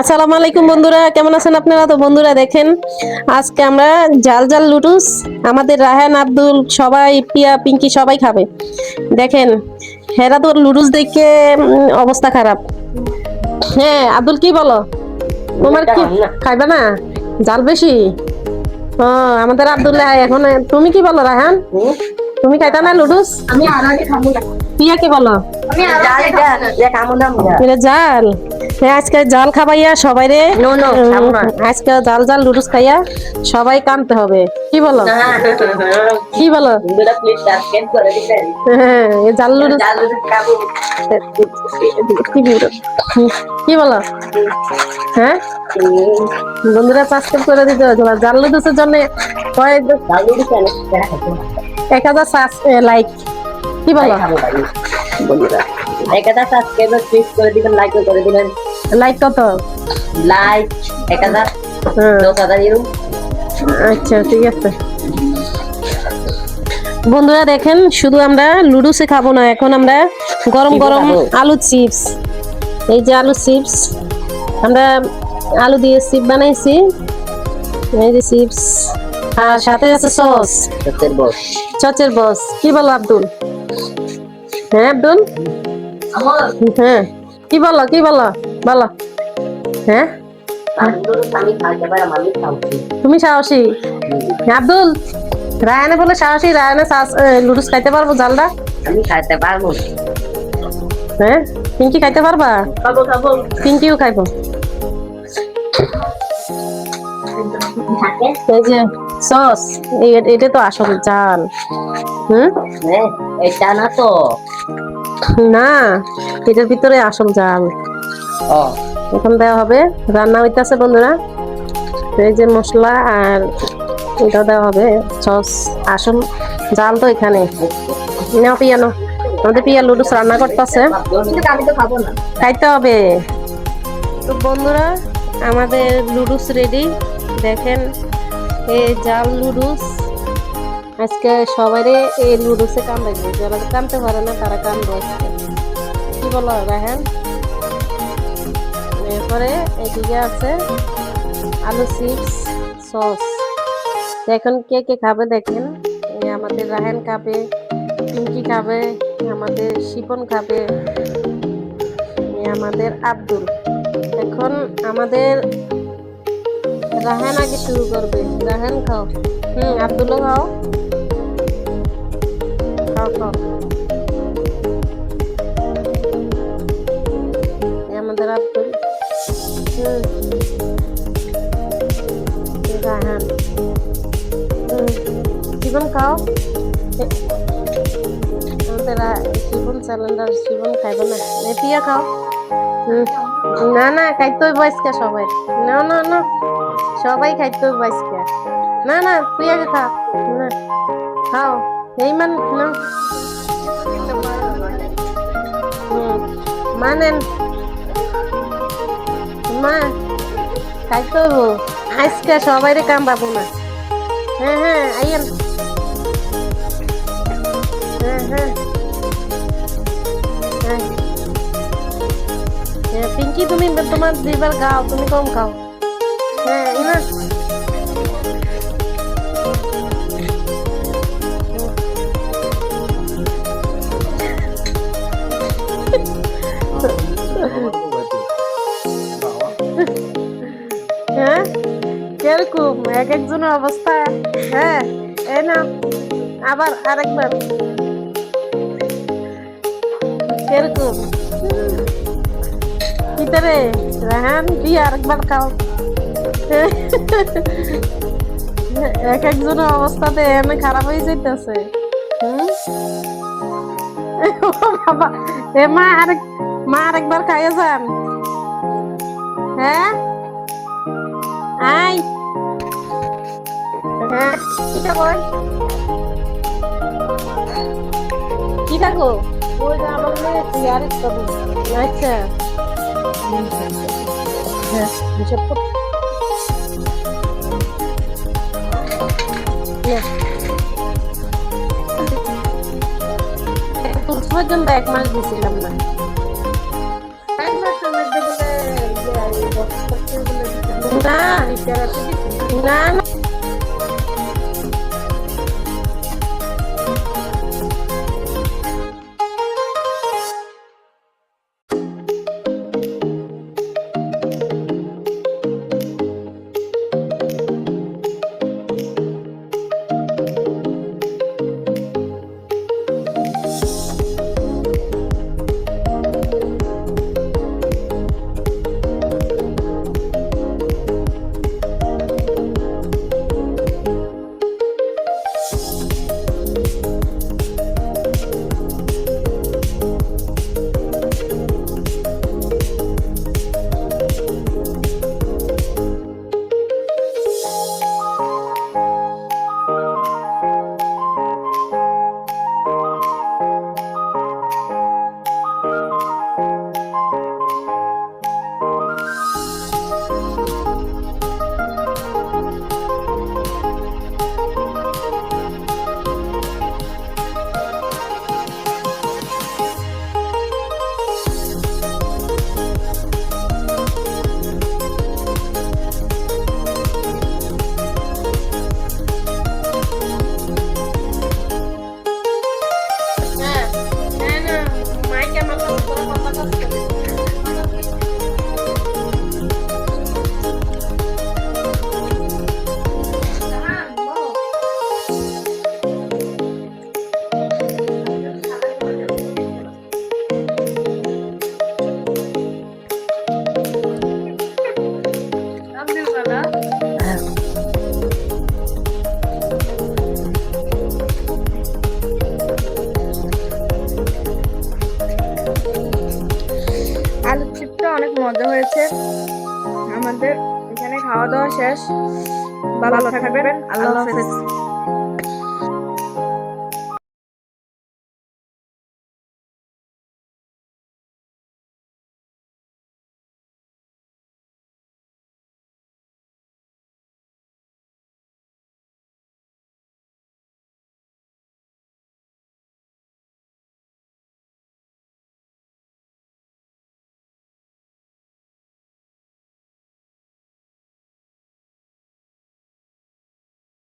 আসসালামু আলাইকুম বন্ধুরা কেমন আছেন আপনারা? তো বন্ধুরা দেখেন আজকে আমরা জাল জাল লুটুস আমাদের রাহান আব্দুল সবাই পিয়া পিঙ্কি সবাই খাবে। দেখেন হেরা তো লুডুস দেখে অবস্থা খারাপ। হ্যাঁ আব্দুল কি বলো? তোমার কি খাইবে না? জাল বেশি? ও আমাদের আব্দুল্লাহ এখন তুমি কি বলো রাহান তুমি খাইতা না লুডুস আমি আর আগে খাব না। পিয়া কি বলো। আমি আর আগে জাল হ্যাঁ আজকে জাল খাবাইয়া সবাই রে আজকে জাল জাল লুডুস খাইয়া সবাই কানতে হবে। কি বলো? কি বলো? বন্ধুরা হ্যাঁ জাল লুডুস কি বলো? হ্যাঁ? বন্ধুরা সাবস্ক্রাইব করে দিতে জাল লুডুসের জন্য কয়েক এক হাজার লাইক কি বলো? খাব বন্ধুরা একটা সাবস্ক্রাইব প্লিজ করে দিবেন লাইক করে দিবেন। লাইক কত? লাইক এক হাজার। দশ হাজার আচ্ছা ঠিক আছে। বন্ধুরা দেখেন শুধু আমরা লুডুসে খাব না এখন আমরা গরম গরম? আলু চিপস। এই যে আলু চিপস আমরা আলু দিয়ে চিপ বানাইছি। এই যে চিপস। আর সাথে আছে সস। সত্যের বস। চচের বস। কি বলো আব্দুল? হ্যাঁ আব্দুল? হ্যাঁ। কি বলো কি বলো? বলো। হ্যাঁ? তুমি সাহসী। আব্দুল। রায়ানে বলে সাহসী রায়ানে লুডুস খাইতে পারব জালটা? আমি খাইতে পারব হ্যাঁ? পিঙ্কি খাইতে পারবা? খাব খাব। পিঙ্কিও খাইবো। এই যে সস এটা তো আসল জাল। হুম? হ্যাঁ এটা না তো। না এটার ভিতরে আসল জাল। এখন দেওয়া হবে রান্না হইতাছে বন্ধুরা। এই যে মশলা আর এটা দেওয়া হবে সস আসল জাল তো এখানে। নাও পিয়ানো আমাদের পিয়া লুডুস রান্না করতেছে। না খাইতে হবে। তো বন্ধুরা আমাদের লুডুস রেডি। দেখেন এই জাল লুডুস আজকে সবাই এই লুডুসে কামড়াইবে যারা কামতে পারে না, তারা কামড়ো আজকে কি বলো রাহেন এরপরে এদিকে আছে আলু চিপস সস এখন কে কে খাবে দেখেন। আমাদের রাহেন খাবে, পিঙ্কি খাবে, আমাদের শিপন খাবে আমাদের আব্দুল। এখন আমাদের রাহান আগে শুরু করবে। রাহান খাও। হুম, আব্দুলও খাও। খাও খাও আমাদের আব্দুল রাহান জীবন খাও আমাদের জীবন সিলিন্ডার জীবন খাইব না পিয়া খাও না না খাইতে হইব আজকে সবাই না না না সবাই খাইতে হইব আজকে না না তুই আগে খা খাও। এই মান না হুম। মানেন মা খাইতে হইব আজকে সবাই রে কাম পাবো না হ্যাঁ হ্যাঁ আইয়েন হ্যাঁ হ্যাঁ হ্যাঁ হ্যাঁ, পিঙ্কি তুমি তোমার দুইবার খাও তুমি কম খাও হ্যাঁ হ্যাঁ? কীরকম? এক একজনের অবস্থা। হ্যাঁ? এই না আবার আরেকবার। কীরকম? ভিতরে রাহান দিয়ে আরেকবার খাও। এক একজনের অবস্থাতে এমনি খারাপ হয়ে যাইতেছে। বাবা, এ মা আরেক, মা আরেকবার খাইয়ে যান। হ্যাঁ? আই হ্যাঁ কি খাব কি থাকো ওই যে আমার মেয়ে তুই আরেক খাব আচ্ছা হ্যাঁ হিসাব কর নে। তোর পর্যন্ত এক মাস দিছিলাম না এক মাসের মধ্যে বলে না মজা হয়েছে। আমাদের এখানে খাওয়া দাওয়া শেষ। ভালো থাকবেন। আল্লাহ হাফেজ।